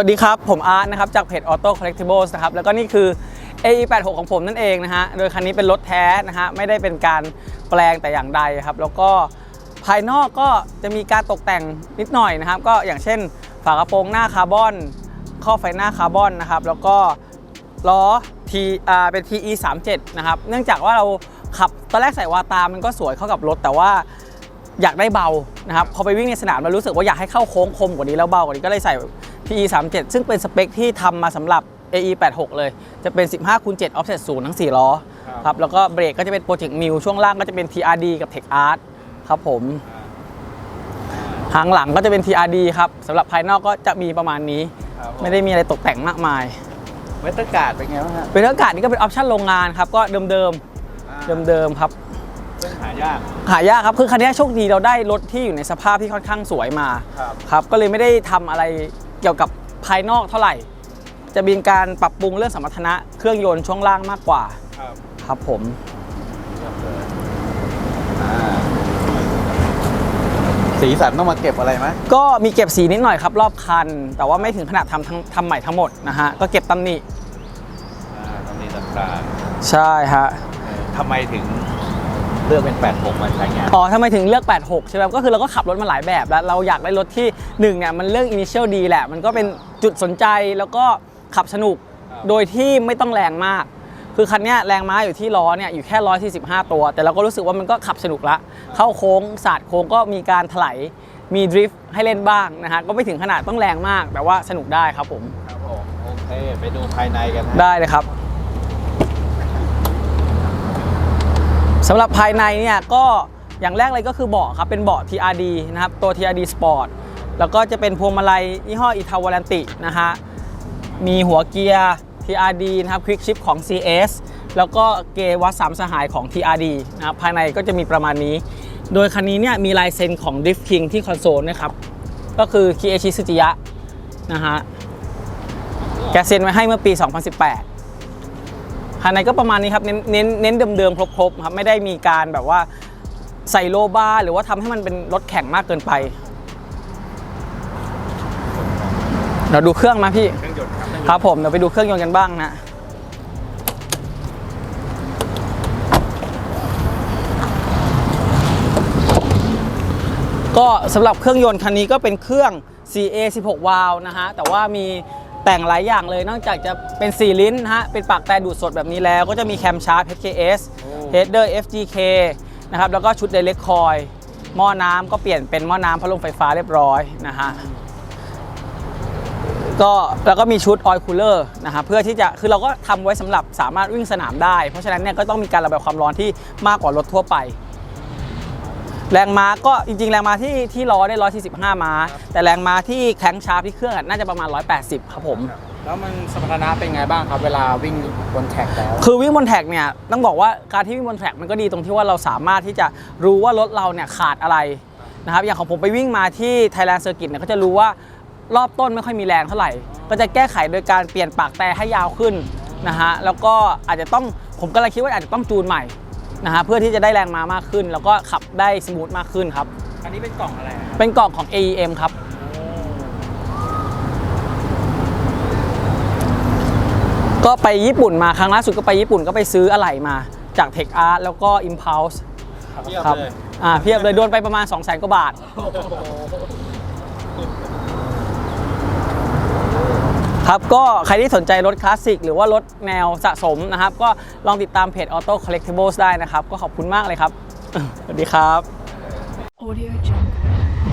วัสดีครับ ผมอาร์ตนะครับจากเพจ Auto Collectibles นะครับแล้วก็นี่คือ AE86 ของผมนั่นเองนะฮะโดยคันนี้เป็นรถแท้นะฮะไม่ได้เป็นการแปลงแต่อย่างใดครับแล้วก็ภายนอกก็จะมีการตกแต่งนิดหน่อยนะครับ ก็อย่างเช่น ฝากระโปรงหน้าคาร์บอนข้อไฟหน้าคาร์บอนนะครับแล้วก็ล้อ T อ่าเป็น TE 37นะครับเนื่องจากว่าเราขับตอนแรกใส่วาตามันก็สวยเข้ากับรถแต่ว่าอยากได้เบานะครับพอไปวิ่งในสนามเรารู้สึกว่าอยากให้เข้าโค้งคมกว่านี้แล้วเบากว่านี้ก็เลยใส่ PE 37ซึ่งเป็นสเปคที่ทำมาสำหรับ AE 86เลย จะเป็น 15คูณ7 offset 0ทั้ง 4 ล้อครับแล้วก็เบรกก็จะเป็น Project m i l ช่วงล่างก็จะเป็น TRD กับ Tech Art ครับผมหางหลังก็จะเป็น TRD ครับสำหรับภายนอกก็จะมีประมาณนี้ ไม่ได้มีอะไรตกแต่งมากมายเวสเตอร์การ์ดเป็นไงบ้างฮะเป็นอากาศนี่ก็เป็นออปชั่นโรงงานครับก็เดิมอ่าๆเดิมๆครับซึ่งหายากหายากครับคือคันนี้โชคดีเราได้รถที่อยู่ในสภาพที่ค่อนข้างสวยมาครับครับก็เลยไม่ได้ทำอะไรเกี่ยวกับภายนอกเท่าไหร่ จะเป็นการปรับปรุงเรื่องสมรรถนะเครื่องยนต์ช่วงล่างมากกว่า ครับครับผมสีสันต้องมาเก็บอะไรไหมก็มีเก็บสีนิดหน่อยครับรอบคัน แต่ว่าไม่ถึงขนาดทำทั้งทำใหม่ทั้งหมดนะฮะ ก็เก็บตำหนิ อ่าตอนนี้ต่างใช่ฮะ ๆทำไมถึง เลือกเป็น 86 มาใช้งานอ๋อทำไมถึงเลือก 86 ใช่ไหมก็คือเราก็ขับรถมาหลายแบบแล้ว เราอยากได้รถที่หนึ่งเนี่ยมันเรื่อง initial ดีแหละ มันก็เป็นจุดสนใจแล้วก็ขับสนุกครับโดยที่ไม่ต้องแรงมาก คือคันเนี้ยแรงม้าอยู่ที่ล้อเนี่ยอยู่แค่ 145 ตัว แต่เราก็รู้สึกว่ามันก็ขับสนุกละ เข้าโค้งสาดโค้งก็มีการถลายมีดริฟต์ให้เล่นบ้างนะฮะก็ไม่ถึงขนาดต้องแรงมาก แต่ว่าสนุกได้ครับผมครับผมโอเคไปดูภายในกันฮะได้เลยครับ สำหรับภายในเนี่ยก็อย่างแรกเลยก็คือเบาะครับเป็นเบาะ TRD นะครับตัว TRD Sport แล้วก็จะเป็นพวงมาลัยยี่ห้ออิทาวาลันตินะฮะมีหัวเกียร์ TRD นะครับ Quick Shift ของ CS แล้วก็เกวัดสามสหายของ TRD นะครับภายในก็จะมีประมาณนี้ โดยคันนี้เนี่ยมีลายเซ็นของ Drift King ที่คอนโซลนะครับ ก็คือคิเอชิสุจิยะนะฮะแกเซ็นไว้ให้เมื่อปี 2018ายในก็ประมาณนี้ครับเน้นเน้นเน้นเดิมๆครบๆครับไม่ได้มีการแบบว่าใส่โลบาร์หรือว่าทำให้มันเป็นรถแข่งมากเกินไปเดี๋ยวดูเครื่องนะพี่เครื่องยนต์ครับครับผมเดี๋ยวไปดูเครื่องยนต์กันบ้างนะก็สำหรับเครื่องยนต์คันนี้ก็เป็นเครื่อง CA 16 วาล์วนะฮะ แต่ว่ามี แต่งหลายอย่างเลย นอกจากจะเป็น 4 ลิ้นนะฮะ เป็นปากแต่ดูดสดแบบนี้แล้ว ก็จะมีแคมชาร์ป HKS Header FGK นะครับ แล้วก็ชุด Direct Coil หม้อน้ำก็เปลี่ยนเป็นหม้อน้ำพัดลมไฟฟ้าเรียบร้อยนะฮะก็แล้วก็มีชุดออยล์คูลเลอร์นะครับเพื่อที่จะคือเราก็ทำไว้สำหรับสามารถวิ่งสนามได้ เพราะฉะนั้นเนี่ยก็ต้องมีการระบายความร้อนที่มากกว่ารถทั่วไป แรงม้าก็จริงๆ แรงม้าที่ที่ล้อได้ 145 ม้า แต่แรงม้าที่แข้งชาร์ปที่เครื่องอะน่าจะประมาณ 180 ครับผม แล้วมันสมรรถนะเป็นไงบ้างครับ เวลาวิ่งบนแท็กแล้ว คือวิ่งบนแท็กเนี่ยต้องบอกว่าการที่วิ่งบนแท็กมันก็ดีตรงที่ว่าเราสามารถที่จะรู้ว่ารถเราเนี่ยขาดอะไรนะครับอย่างของผมไปวิ่งมาที่ Thailand Circuit เนี่ยก็จะรู้ว่ารอบต้นไม่ค่อยมีแรงเท่าไหร่ ก็จะแก้ไขโดยการเปลี่ยนปากแต่ให้ยาวขึ้นนะฮะแล้วก็อาจจะต้องผมก็เลยคิดว่าอาจจะต้องจูนใหม่ นะฮะเพื่อที่จะได้แรงม้ามากขึ้น แล้วก็ขับได้สมูทมากขึ้นครับ อันนี้เป็นกล่องอะไรครับเป็นกล่องของ AEM ครับ ก็ไปญี่ปุ่นมาครั้งล่าสุดก็ไปญี่ปุ่นก็ไปซื้ออะไหล่มาจาก Tech Art แล้วก็ Impulse เทียบครับเลยอ่าเพียบเลยโดนไปประมาณ2 0 0 0 0 0กว่าบาท ครับก็ใครที่สนใจรถคลาสสิกหรือว่ารถแนวสะสมนะครับ ก็ลองติดตามเพจ Auto Collectibles ได้นะครับ ก็ขอบคุณมากเลยครับ สวัสดีครับ Audio Jungle.